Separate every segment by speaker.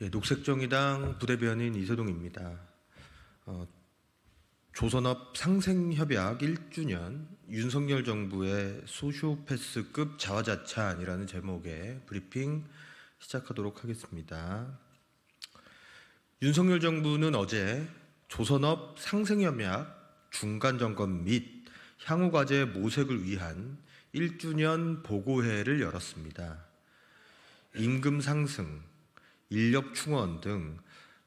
Speaker 1: 예, 녹색정의당 부대변인 이세동입니다. 어, 조선업 상생협약 1주년 윤석열 정부의 소시오패스급 자화자찬이라는 제목의 브리핑 시작하도록 하겠습니다. 윤석열 정부는 어제 조선업 상생협약 중간 점검 및 향후 과제 모색을 위한 1주년 보고회를 열었습니다. 임금 상승, 인력 충원 등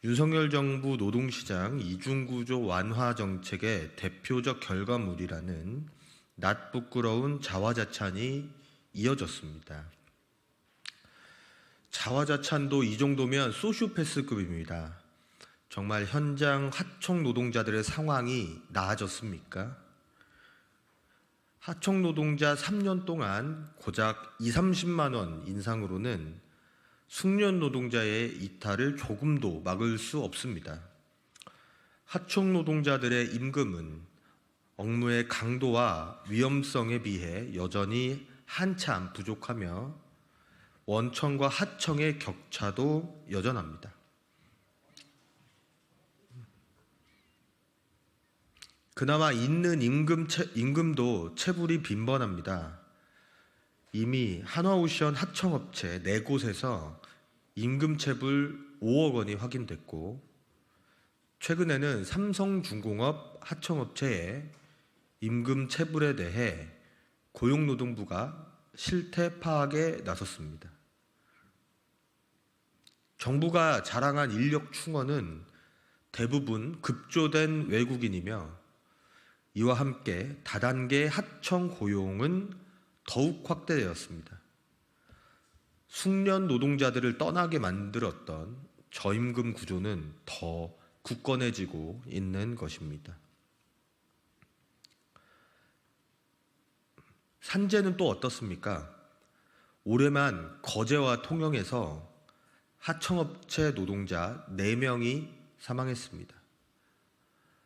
Speaker 1: 윤석열 정부 노동시장 이중구조 완화 정책의 대표적 결과물이라는 낯부끄러운 자화자찬이 이어졌습니다. 자화자찬도 이 정도면 소시오패스급입니다. 정말 현장 하청 노동자들의 상황이 나아졌습니까? 하청 노동자 3년 동안 고작 2, 30만 원 인상으로는 숙련 노동자의 이탈을 조금도 막을 수 없습니다. 하청 노동자들의 임금은 업무의 강도와 위험성에 비해 여전히 한참 부족하며 원청과 하청의 격차도 여전합니다. 그나마 있는 임금 체, 임금도 체불이 빈번합니다. 이미 한화오션 하청업체 네 곳에서 임금 체불 5억 원이 확인됐고 최근에는 삼성중공업 하청업체의 임금 체불에 대해 고용노동부가 실태 파악에 나섰습니다. 정부가 자랑한 인력 충원은 대부분 급조된 외국인이며 이와 함께 다단계 하청 고용은 더욱 확대되었습니다. 숙련 노동자들을 떠나게 만들었던 저임금 구조는 더 굳건해지고 있는 것입니다. 산재는 또 어떻습니까? 올해만 거제와 통영에서 하청업체 노동자 4명이 사망했습니다.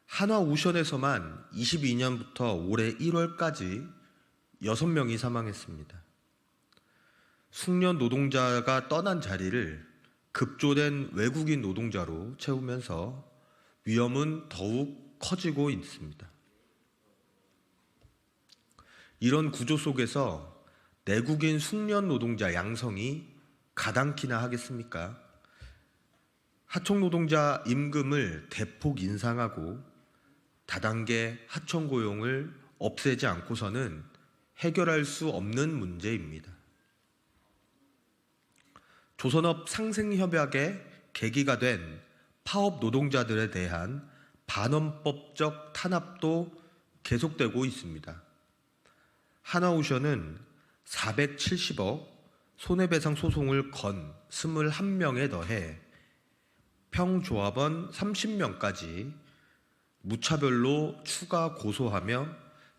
Speaker 1: 한화오션에서만 22년부터 올해 1월까지 6명이 사망했습니다. 숙련 노동자가 떠난 자리를 급조된 외국인 노동자로 채우면서 위험은 더욱 커지고 있습니다. 이런 구조 속에서 내국인 숙련 노동자 양성이 가당키나 하겠습니까? 하청 노동자 임금을 대폭 인상하고 다단계 하청 고용을 없애지 않고서는 해결할 수 없는 문제입니다. 조선업 상생협약의 계기가 된 파업 노동자들에 대한 반헌법적 탄압도 계속되고 있습니다. 하나오션은 470억 손해배상 소송을 건 21명에 더해 평조합원 30명까지 무차별로 추가 고소하며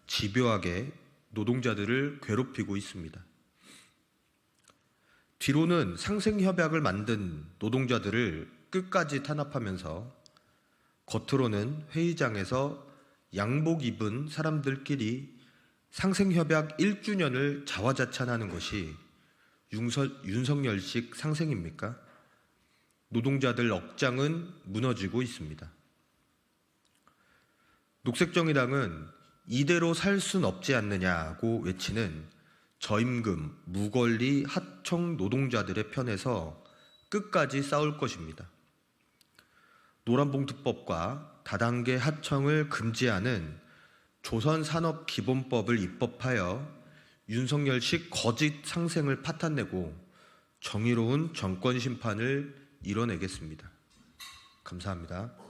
Speaker 1: 집요하게 노동자들을 괴롭히고 있습니다. 뒤로는 상생협약을 만든 노동자들을 끝까지 탄압하면서 겉으로는 회의장에서 양복 입은 사람들끼리 상생협약 1주년을 자화자찬하는 것이 윤석, 윤석열식 상생입니까? 노동자들 억장은 무너지고 있습니다. 녹색정의당은 이대로 살 순 없지 않느냐고 외치는 저임금, 무권리, 하청 노동자들의 편에서 끝까지 싸울 것입니다. 노란봉투법과 다단계 하청을 금지하는 조선산업기본법을 입법하여 윤석열식 거짓 상생을 파탄내고 정의로운 정권 심판을 이뤄내겠습니다. 감사합니다.